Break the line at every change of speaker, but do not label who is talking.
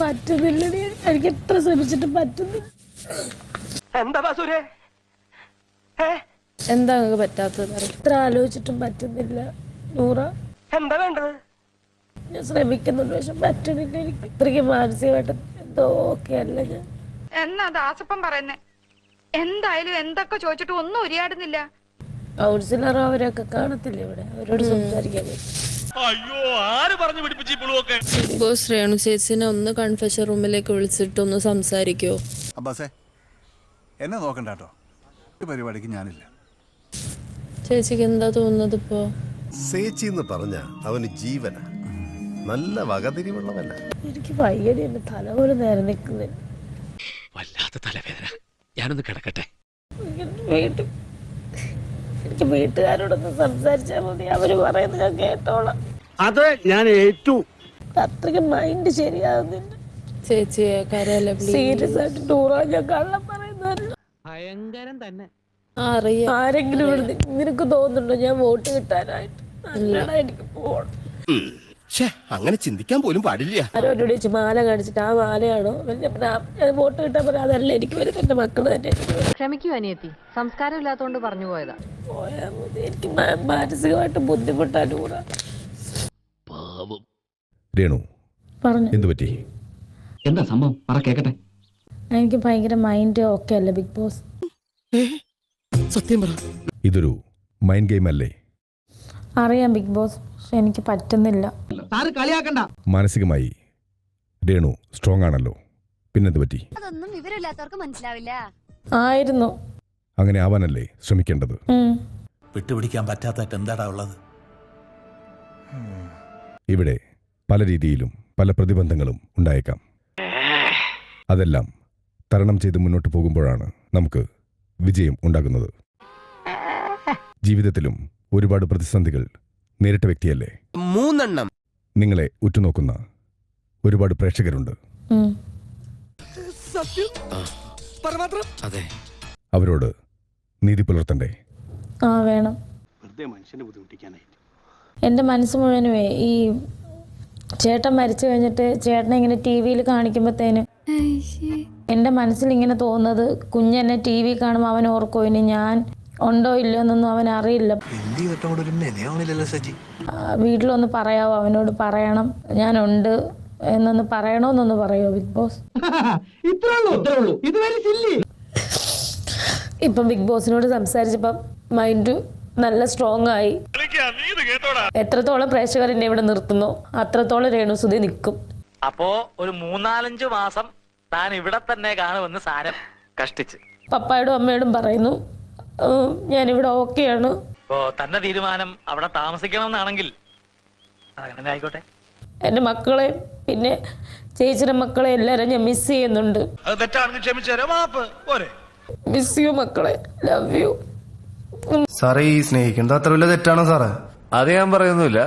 പറ്റുന്നില്ലടി എനിക്ക് എത്ര ശ്രമിച്ചിട്ട് പറ്റുന്നില്ല.
എന്താ ബാസുരേ?
എന്താ നിങ്ങൾക്ക് പറ്റാത്തത്? എത്ര ആലോചിച്ചിട്ടും പറ്റുന്നില്ല നൂറ.
എന്താ വേണ്ടത്?
ഞാൻ ശ്രമിക്കുന്നുണ്ട് പക്ഷെ പറ്റണില്ല എനിക്ക് ഇത്രയ്ക്ക് മാനസികമായിട്ട് എന്തോ ഓക്കെ അല്ല ഞാൻ.
എന്നാ ദാസപ്പം പറയുന്നേ? എന്തായാലും എന്തൊക്കെ ചോദിച്ചിട്ട് ഒന്നും ഉരിയാടുന്നില്ല.
കൗൺസിലർ അവരൊക്കെ കാണത്തില്ല ഇവിടെ? അവരോട് സംസാരിക്കാൻ പറ്റും
ബിഗ് ബോസ് രേണു ചേച്ചിനെ ഒന്ന് കൺഫെഷൻ റൂമിലേക്ക് വിളിച്ചിട്ട് ഒന്ന് സംസാരിക്കോ.
അബ്ബാസേ എന്നെ നോക്കണ്ട കേട്ടോ പരിപാടിക്ക് ഞാനില്ല.
ചേച്ചിക്ക് എന്താ തോന്നുന്നത് ഇപ്പോ?
സേച്ചി എന്ന് പറഞ്ഞ അവന് ജീവന. നല്ല വകതിരിവുള്ളവല്ല
എനിക്ക് വയ്യടി എന്റെ തല പോലെ നേരെ നിൽക്കുന്നില്ല
വല്ലാത്ത തലവേദന. ഞാനൊന്ന് കിടക്കട്ടെ.
വീട്ടിൽ എനിക്ക് വീട്ടുകാരോടൊന്ന് സംസാരിച്ചാൽ മതി. അവർ പറയുന്നത് ഞാൻ കേട്ടോളാം.
അത് ഞാൻ ഏറ്റു.
അത്രയ്ക്ക് മൈൻഡ് ശരിയാകുന്നില്ല
ചേച്ചിയെ കരയല്ല
സീരിയസ് ആയിട്ട് ടൂറാ ഞാൻ കള്ളം
ഭയങ്കരം തന്നെ.
അറിയാം.
ആരെങ്കിലും ഇവിടെ നിനക്ക് തോന്നുന്നുണ്ടോ ഞാൻ വോട്ട് കിട്ടാനായിട്ട്? നല്ലതാ എനിക്ക് പോകണം
അങ്ങനെ ചിന്തിക്കാൻ പോലും പാടില്ല.
ആരോട് മാല കാണിച്ചിട്ട് ആ മാലയാണോ? ഞാൻ പറഞ്ഞു, "ആ, ഞാൻ വോട്ട് കിട്ടാൻ പറഞ്ഞാൽ അതല്ല എനിക്ക് വരും എന്റെ മക്കൾ തന്നെ എനിക്ക് വരും."
ക്ഷമിക്കൂ അനിയത്തി. സംസ്കാരം ഇല്ലാത്തോണ്ട് പറഞ്ഞു പോയതാ.
പോയാ എനിക്ക് മാനസികമായിട്ട് ബുദ്ധിമുട്ടാ ടൂറാ.
രേണു
പറഞ്ഞു.
എന്തു പറ്റി?
എന്താ സംഭവം? പറ കേക്കട്ടെ.
എനിക്ക് ഭയങ്കര മൈൻഡ് ഓക്കെ അല്ല ബിഗ് ബോസ്
സത്യം പറ.
ഇതൊരു മൈൻഡ് ഗെയിം അല്ലേ?
അറിയാം ബിഗ് ബോസ് പക്ഷെ എനിക്ക് പറ്റുന്നില്ല.
സാറ് കളിയാക്കണ്ട.
മാനസികമായി രേണു സ്ട്രോങ് ആണല്ലോ. പിന്നെന്ത് പറ്റി?
അതൊന്നും വിവരമില്ലാത്തവർക്ക് മനസ്സിലാവില്ല.
ആയിരുന്നു.
അങ്ങനെ ആവാനല്ലേ ശ്രമിക്കേണ്ടത്.
വിട്ടുപിടിക്കാൻ പറ്റാത്ത എന്താടാ ഉള്ളത്?
ഇവിടെ പല രീതിയിലും പല പ്രതിബന്ധങ്ങളും ഉണ്ടായേക്കാം. അതെല്ലാം തരണം ചെയ്ത് മുന്നോട്ട് പോകുമ്പോഴാണ് നമുക്ക് വിജയം ഉണ്ടാകുന്നത്. ജീവിതത്തിലും ഒരുപാട് പ്രതിസന്ധികൾ നേരിട്ട വ്യക്തിയല്ലേ?
മൂന്നെണ്ണം.
നിങ്ങളെ ഉറ്റുനോക്കുന്ന ഒരുപാട് പ്രേക്ഷകരുണ്ട്. അവരോട് നീതി പുലർത്തണ്ടേ?
ആ വേണം. എന്റെ മനസ്സ് മുഴുവനുമേ ഈ ചേട്ടൻ മരിച്ചു കഴിഞ്ഞിട്ട് ചേട്ടനെ ഇങ്ങനെ ടി വിയിൽ കാണിക്കുമ്പോഴത്തേന് എന്റെ മനസ്സിൽ ഇങ്ങനെ തോന്നുന്നത് കുഞ്ഞെന്നെ ടി വി കാണുമ്പോൾ അവൻ ഓർക്കോ ഇനി ഞാൻ ഉണ്ടോ ഇല്ലയോ എന്നൊന്നും അവൻ അറിയില്ല.
എന്ത് ഒരു മെനയാവണില്ലല്ലോ സജി.
ആ, വീട്ടിലൊന്ന് പറയാവോ? അവനോട് പറയണം. ഞാൻ ഉണ്ട് എന്നൊന്ന് പറയണോന്നൊന്ന് പറയോ ബിഗ് ബോസ്?
ഇത്രേ ഉള്ളൂ. ഇത് വരെ സില്ലി
ഇപ്പം ബിഗ് ബോസിനോട് സംസാരിച്ചപ്പം മൈൻഡ് നല്ല സ്ട്രോങ് ആയി. എത്രത്തോളം പ്രേക്ഷകർ എന്നെ ഇവിടെ നിർത്തുന്നു അത്രത്തോളം രേണുസുതി നിൽക്കും.
അപ്പോ ഒരു മൂന്നാലഞ്ച് മാസം താൻ ഇവിടെ തന്നെ കാണുമെന്ന് സാരം കഷ്ടിച്ച്.
പപ്പായോടും അമ്മയോടും പറയുന്നു ഞാൻ ഞാനിവിടെ ഓക്കെയാണ്.
തന്റെ തീരുമാനം അവിടെ താമസിക്കണമെന്നാണെങ്കിൽ അങ്ങനെ ആയിക്കോട്ടെ.
എന്റെ മക്കളെ പിന്നെ ചേച്ചിയുടെ മക്കളെ എല്ലാരും ഞാൻ മിസ് ചെയ്യുന്നുണ്ട്.
അത് തെറ്റാണെങ്കിൽ ക്ഷമിച്ചേരാ മാപ്പ് പോരെ.
മിസ് യു മക്കളെ ലവ് യു
സാറേ ഈ സ്നേഹിക്കുന്നത് അത്ര വലിയ തെറ്റാണോ സാറേ?
അത് ഞാൻ പറയുന്നില്ല